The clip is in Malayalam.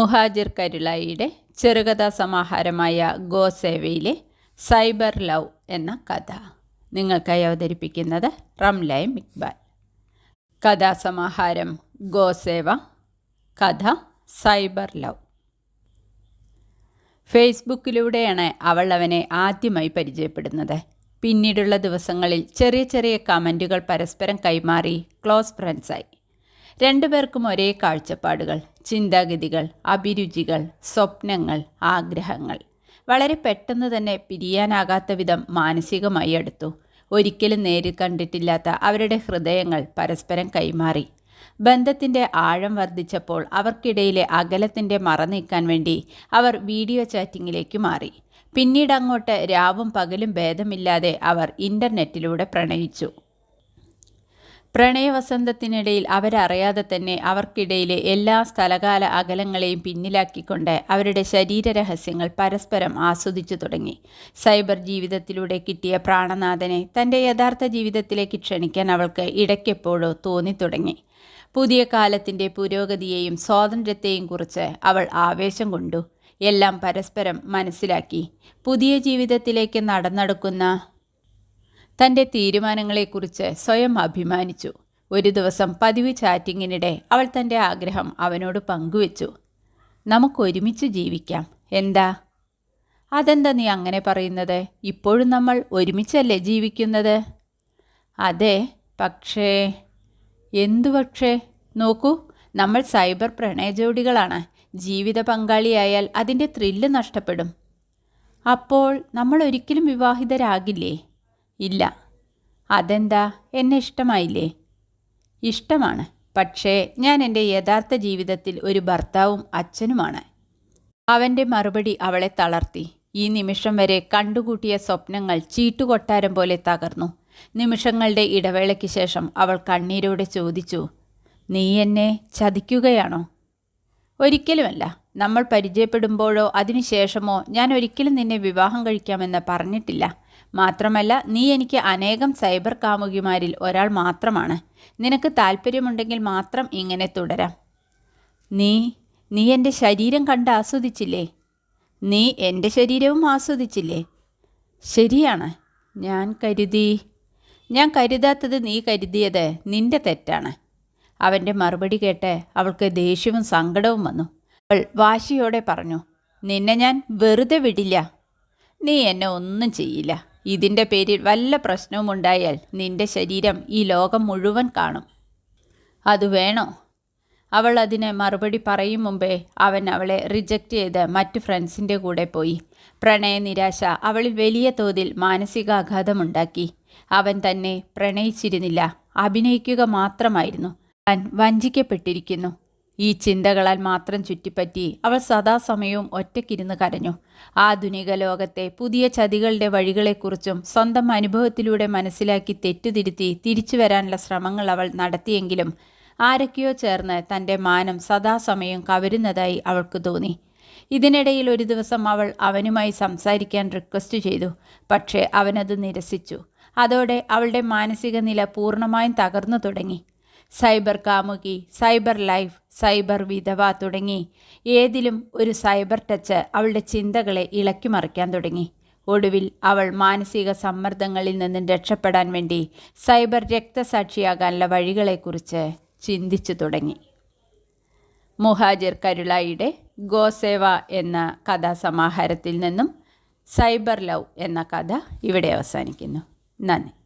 മുഹാജിർ കരുളായിയുടെ ചെറുകഥാ സമാഹാരമായ ഗോസേവയിലെ സൈബർ ലവ് എന്ന കഥ നിങ്ങൾക്കായി അവതരിപ്പിക്കുന്നത് റംലൈം ഇക്ബാൽ കഥാസമാഹാരം ഗോസേവ കഥ സൈബർ ലവ്. ഫേസ്ബുക്കിലൂടെയാണ് അവൾ അവനെ ആദ്യമായി പരിചയപ്പെടുന്നത്. പിന്നീടുള്ള ദിവസങ്ങളിൽ ചെറിയ ചെറിയ കമന്റുകൾ പരസ്പരം കൈമാറി ക്ലോസ് ഫ്രണ്ട്സായി. രണ്ടുപേർക്കും ഒരേ കാഴ്ചപ്പാടുകൾ ചിന്താഗതികൾ അഭിരുചികൾ സ്വപ്നങ്ങൾ ആഗ്രഹങ്ങൾ. വളരെ പെട്ടെന്ന് തന്നെ പിരിയാനാകാത്ത വിധം മാനസികമായി അടുത്തു. ഒരിക്കലും നേരിൽ കണ്ടിട്ടില്ലാത്ത അവരുടെ ഹൃദയങ്ങൾ പരസ്പരം കൈമാറി. ബന്ധത്തിന്റെ ആഴം വർദ്ധിച്ചപ്പോൾ അവർക്കിടയിലെ അകലത്തിന്റെ മറ നീക്കാൻ വേണ്ടി അവർ വീഡിയോ ചാറ്റിങ്ങിലേക്ക് മാറി. പിന്നീട് അങ്ങോട്ട് രാവും പകലും ഭേദമില്ലാതെ അവർ ഇന്റർനെറ്റിലൂടെ പ്രണയിച്ചു. പ്രണയവസന്തത്തിനിടയിൽ അവരറിയാതെ തന്നെ അവർക്കിടയിലെ എല്ലാ സ്ഥലകാല അകലങ്ങളെയും പിന്നിലാക്കിക്കൊണ്ട് അവരുടെ ശരീരരഹസ്യങ്ങൾ പരസ്പരം ആസ്വദിച്ചു തുടങ്ങി. സൈബർ ജീവിതത്തിലൂടെ കിട്ടിയ പ്രാണനാഥനെ തന്റെ യഥാർത്ഥ ജീവിതത്തിലേക്ക് ക്ഷണിക്കാൻ അവൾക്ക് ഇടയ്ക്കെപ്പോഴോ തോന്നിത്തുടങ്ങി. പുതിയ കാലത്തിന്റെ പുരോഗതിയെയും സ്വാതന്ത്ര്യത്തെയും കുറിച്ച് അവൾ ആവേശം കൊണ്ടു. എല്ലാം പരസ്പരം മനസ്സിലാക്കി. പുതിയ ജീവിതത്തിലേക്ക് നടന്നെടുക്കുന്ന തന്റെ തീരുമാനങ്ങളെക്കുറിച്ച് സ്വയം അഭിമാനിച്ചു. ഒരു ദിവസം പതിവ് ചാറ്റിങ്ങിനിടെ അവൾ തന്റെ ആഗ്രഹം അവനോട് പങ്കുവെച്ചു. നമുക്കൊരുമിച്ച് ജീവിക്കാം. എന്താ? അതെന്താ നീ അങ്ങനെ പറയുന്നത്? ഇപ്പോഴും നമ്മൾ ഒരുമിച്ചല്ലേ ജീവിക്കുന്നത്? അതെ പക്ഷേ എന്തു പക്ഷേ? നോക്കൂ നമ്മൾ സൈബർ പ്രണയജോഡികളാണ് ജീവിത പങ്കാളിയായാൽ അതിന്റെ ത്രില്ല് നഷ്ടപ്പെടും. അപ്പോൾ നമ്മൾ ഒരിക്കലും വിവാഹിതരാകില്ലേ? ഇല്ല അതെന്താ? എന്നെ ഇഷ്ടമായില്ലേ? ഇഷ്ടമാണ്. പക്ഷേ ഞാൻ എന്റെ യഥാർത്ഥ ജീവിതത്തിൽ ഒരു ഭർത്താവും അച്ഛനുമാണ്. അവന്റെ മറുപടി അവളെ തളർത്തി. ഈ നിമിഷം വരെ കണ്ടുകൂട്ടിയ സ്വപ്നങ്ങൾ ചീട്ടുകൊട്ടാരം പോലെ തകർന്നു. നിമിഷങ്ങളുടെ ഇടവേളയ്ക്ക് ശേഷം അവൾ കണ്ണീരോടെ ചോദിച്ചു നീ എന്നെ ചതിക്കുകയാണോ? ഒരിക്കലുമല്ല. നമ്മൾ പരിചയപ്പെടുമ്പോഴോ അതിനുശേഷമോ ഞാൻ ഒരിക്കലും നിന്നെ വിവാഹം കഴിക്കാമെന്ന് പറഞ്ഞിട്ടില്ല. മാത്രമല്ല നീ എനിക്ക് അനേകം സൈബർ കാമുകിമാരിൽ ഒരാൾ മാത്രമാണ്. നിനക്ക് താല്പര്യമുണ്ടെങ്കിൽ മാത്രം ഇങ്ങനെ തുടരാം. നീ നീ എന്റെ ശരീരം കണ്ട് ആസ്വദിച്ചില്ലേ? നീ എന്റെ ശരീരവും ആസ്വദിച്ചില്ലേ? ശരിയാണ്. ഞാൻ കരുതി ഞാൻ കരുതാത്തത് നീ കരുതിയത് നിന്റെ തെറ്റാണ്. അവന്റെ മറുപടി കേട്ട് അവൾക്ക് ദേഷ്യവും സങ്കടവും വന്നു. അവൾ വാശിയോടെ പറഞ്ഞു നിന്നെ ഞാൻ വെറുതെ വിടില്ല. നീ എന്നെ ഒന്നും ചെയ്യില്ല. ഇതിന്റെ പേരിൽ വല്ല പ്രശ്നവും ഉണ്ടായാൽ നിന്റെ ശരീരം ഈ ലോകം മുഴുവൻ കാണും. അത് വേണോ? അവൾ അതിന് മറുപടി പറയും മുമ്പേ അവൻ അവളെ റിജക്റ്റ് ചെയ്ത് മറ്റു ഫ്രണ്ട്സിന്റെ കൂടെ പോയി. പ്രണയ നിരാശ അവളിൽ വലിയ തോതിൽ മാനസികാഘാതമുണ്ടാക്കി. അവൻ തന്നെ പ്രണയിച്ചിരുന്നില്ല. അഭിനയിക്കുക മാത്രമായിരുന്നു. താൻ വഞ്ചിക്കപ്പെട്ടിരിക്കുന്നു. ഈ ചിന്തകളാൽ മാത്രം ചുറ്റിപ്പറ്റി അവൾ സദാസമയവും ഒറ്റയ്ക്കിരുന്ന് കരഞ്ഞു. ആധുനിക ലോകത്തെ പുതിയ ചതികളുടെ വഴികളെക്കുറിച്ചും സ്വന്തം അനുഭവത്തിലൂടെ മനസ്സിലാക്കി തെറ്റുതിരുത്തി തിരിച്ചു വരാനുള്ള ശ്രമങ്ങൾ അവൾ നടത്തിയെങ്കിലും ആരൊക്കെയോ ചേർന്ന് തന്റെ മാനം സദാസമയം കവരുന്നതായി അവൾക്ക് തോന്നി. ഇതിനിടയിൽ ഒരു ദിവസം അവൾ അവനുമായി സംസാരിക്കാൻ റിക്വസ്റ്റ് ചെയ്തു. പക്ഷേ അവനത് നിരസിച്ചു. അതോടെ അവളുടെ മാനസിക നില പൂർണമായും തകർന്നു തുടങ്ങി. സൈബർ കാമുകി സൈബർ ലൈഫ് സൈബർ വിധവ തുടങ്ങി. ഏതിലും ഒരു സൈബർ ടച്ച് അവളുടെ ചിന്തകളെ ഇളക്കിമറിക്കാൻ തുടങ്ങി. ഒടുവിൽ അവൾ മാനസിക സമ്മർദ്ദങ്ങളിൽ നിന്നും രക്ഷപ്പെടാൻ വേണ്ടി സൈബർ രക്തസാക്ഷിയാകാനുള്ള വഴികളെക്കുറിച്ച് ചിന്തിച്ചു തുടങ്ങി. മുഹാജിർ കരുളായിയുടെ ഗോസേവ എന്ന കഥാസമാഹാരത്തിൽ നിന്നും സൈബർ ലവ് എന്ന കഥ ഇവിടെ അവസാനിക്കുന്നു. നന്ദി.